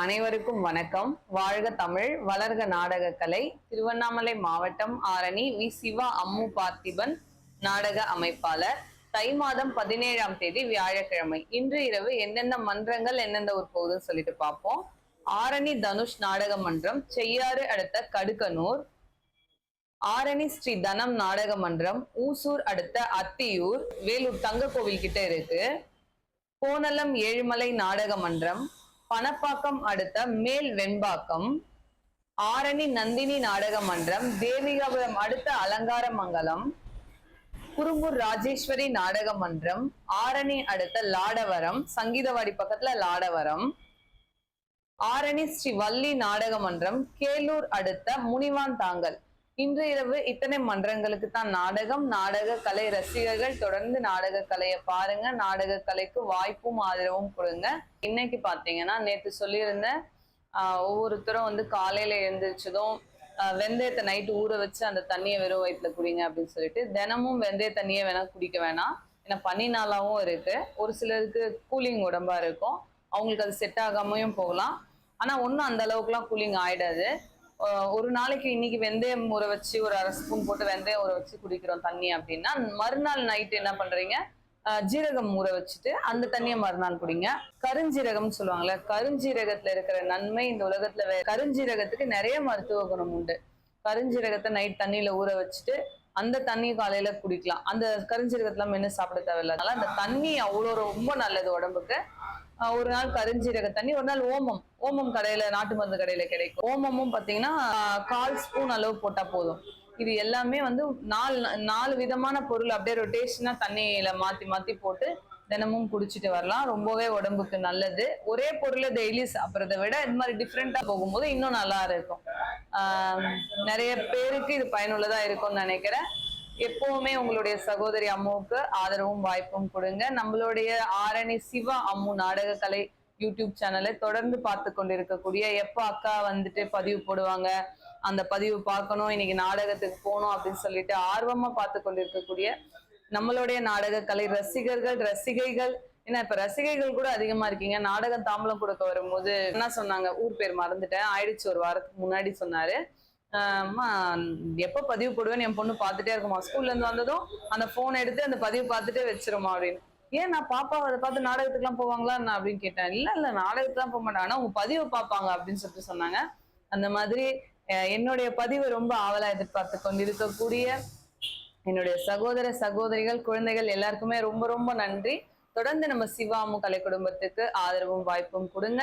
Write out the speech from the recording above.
அனைவருக்கும் வணக்கம். வாழ்க தமிழ் வளர்க நாடகக்கலை திருவண்ணாமலை மாவட்டம் ஆரணி வி சிவா அம்மு பார்த்திபன் நாடக அமைப்பாளர். தை மாதம் பதினேழாம் தேதி வியாழக்கிழமை. இன்று இரவு எந்தெந்த மன்றங்கள் எந்தெந்த ஊர் போகுதுன்னு சொல்லிட்டு பார்ப்போம். ஆரணி தனுஷ் நாடக மன்றம் செய்யாறு அடுத்த கடுக்கனூர். ஆரணி ஸ்ரீ தனம் நாடக மன்றம் ஊசூர் அடுத்த அத்தியூர் வேலூர் தங்க கோவில் கிட்ட இருக்கு. கோனலம் ஏழுமலை நாடக மன்றம் பணப்பாக்கம் அடுத்த மேல் வெண்பாக்கம். ஆரணி நந்தினி நாடக மன்றம் தேவிகாபுரம் அடுத்த அலங்காரமங்கலம் குறும்பூர் ராஜேஸ்வரி நாடக மன்றம் ஆரணி அடுத்த லாடவரம் சங்கீதவாடி பக்கத்துல லாடவரம். ஆரணி ஸ்ரீ வள்ளி நாடக மன்றம் கேலூர் அடுத்த முனிவான் தாங்கல். இன்று இரவு இத்தனை மன்றங்களுக்கு தான் நாடகம். நாடக கலை ரசிகர்கள் தொடர்ந்து நாடக கலையை பாருங்க. நாடக கலைக்கு வாய்ப்பும் ஆதரவும் கொடுங்க. இன்னைக்கு பாத்தீங்கன்னா நேத்து சொல்லியிருந்தேன் ஒவ்வொருத்தரும் வந்து காலையில எழுந்திரிச்சதும் வெந்தயத்தை நைட்டு ஊற வச்சு அந்த தண்ணியை வெறும் வயிற்றுல குடிங்க அப்படின்னு சொல்லிட்டு தினமும் வெந்தய தண்ணியை வேணா குடிக்க வேணாம். ஏன்னா பனி நாளாவும் இருக்கு. ஒரு சிலருக்கு கூலிங் உடம்பா இருக்கும். அவங்களுக்கு அது செட் ஆகாமையும் போகலாம். ஆனா ஒன்றும் அந்த அளவுக்குலாம் கூலிங் ஆயிடாது. ஒரு நாளைக்கு இன்னைக்கு வெந்தயம் ஊற வச்சு ஒரு அரை ஸ்பூன் போட்டு வெந்தயம் ஊற வச்சு குடிக்கிறோம் தண்ணி அப்படின்னா மறுநாள் நைட் என்ன பண்றீங்க? ஜீரகம் ஊற வச்சுட்டு அந்த தண்ணியை மறுநாள் குடிங்க. கருஞ்சீரகம்னு சொல்லுவாங்கல்ல கருஞ்சீரகத்துல இருக்கிற நன்மை இந்த உலகத்துல கருஞ்சீரகத்துக்கு நிறைய மருத்துவ குணம் உண்டு. கருஞ்சீரகத்தை நைட் தண்ணியில ஊற வச்சுட்டு அந்த தண்ணி காலையில குடிக்கலாம். அந்த கருஞ்சீரகத்துல என்ன சாப்பிட தேவையில்ல. அதனால அந்த தண்ணி அவ்வளோ ரொம்ப நல்லது உடம்புக்கு. ஒரு நாள் கருஞ்சீரக தண்ணி ஒரு நாள் ஓமம். ஓமம் கடையில நாட்டு மருந்து கடையில கிடைக்கும். ஓமமும் பாத்தீங்கன்னா கால் ஸ்பூன் அளவு போட்டா போதும். இது எல்லாமே வந்து நாலு நாலு விதமான பொருள். அப்படியே ரொட்டேஷனா தண்ணியில மாத்தி மாத்தி போட்டு தினமும் குடிச்சிட்டு வரலாம். ரொம்பவே உடம்புக்கு நல்லது. ஒரே பொருளை டெய்லி சாப்பிட்றத விட இது மாதிரி டிஃப்ரெண்டா போகும்போது இன்னும் நல்லா இருக்கும். நிறைய பேருக்கு இது பயனுள்ளதா இருக்கும்னு நினைக்கிறேன். எப்பவுமே உங்களுடைய சகோதரி அம்முவுக்கு ஆதரவும் வாய்ப்பும் கொடுங்க. நம்மளுடைய ஆரணி சிவா அம்மு நாடக கலை யூடியூப் சேனலை தொடர்ந்து பார்த்து கொண்டிருக்கக்கூடிய எப்போ அக்கா வந்துட்டு பதிவு போடுவாங்க அந்த பதிவு பார்க்கணும் இன்னைக்கு நாடகத்துக்கு போகணும் அப்படின்னு சொல்லிட்டு ஆர்வமா பார்த்து கொண்டிருக்கக்கூடிய நம்மளுடைய நாடக கலை ரசிகர்கள் ரசிகைகள். ஏன்னா இப்ப ரசிகைகள் கூட அதிகமா இருக்கீங்க. நாடகம் தாம்பலம் கொடுக்க வரும்போது என்ன சொன்னாங்க? ஊர் பேர் மறந்துட்டேன். ஆயிடுச்சு ஒரு வாரத்துக்கு முன்னாடி சொன்னாரு. அம்மா எப்ப பதிவு போடுவேன்னு என் பொண்ணு பார்த்துட்டே இருக்குமா? ஸ்கூல்ல இருந்து வந்ததும் அந்த போன் எடுத்து அந்த பதிவு பார்த்துட்டே வச்சிருமா அப்படின்னு. ஏன் நான் பாப்பா அதை பார்த்து நாடகத்துக்குலாம் போவாங்களா நான் அப்படின்னு கேட்டேன். இல்ல இல்ல நாடகத்துக்குலாம் போக மாட்டாங்க ஆனா உங்க பதிவு பார்ப்பாங்க அப்படின்னு சொல்லிட்டு சொன்னாங்க. அந்த மாதிரி என்னுடைய பதிவு ரொம்ப ஆவலா எதிர்பார்த்து கொண்டிருக்கக்கூடிய என்னுடைய சகோதர சகோதரிகள் குழந்தைகள் எல்லாருக்குமே ரொம்ப ரொம்ப நன்றி. தொடர்ந்து நம்ம சிவாமு கலை குடும்பத்துக்கு ஆதரவும் வாய்ப்பும் கொடுங்க.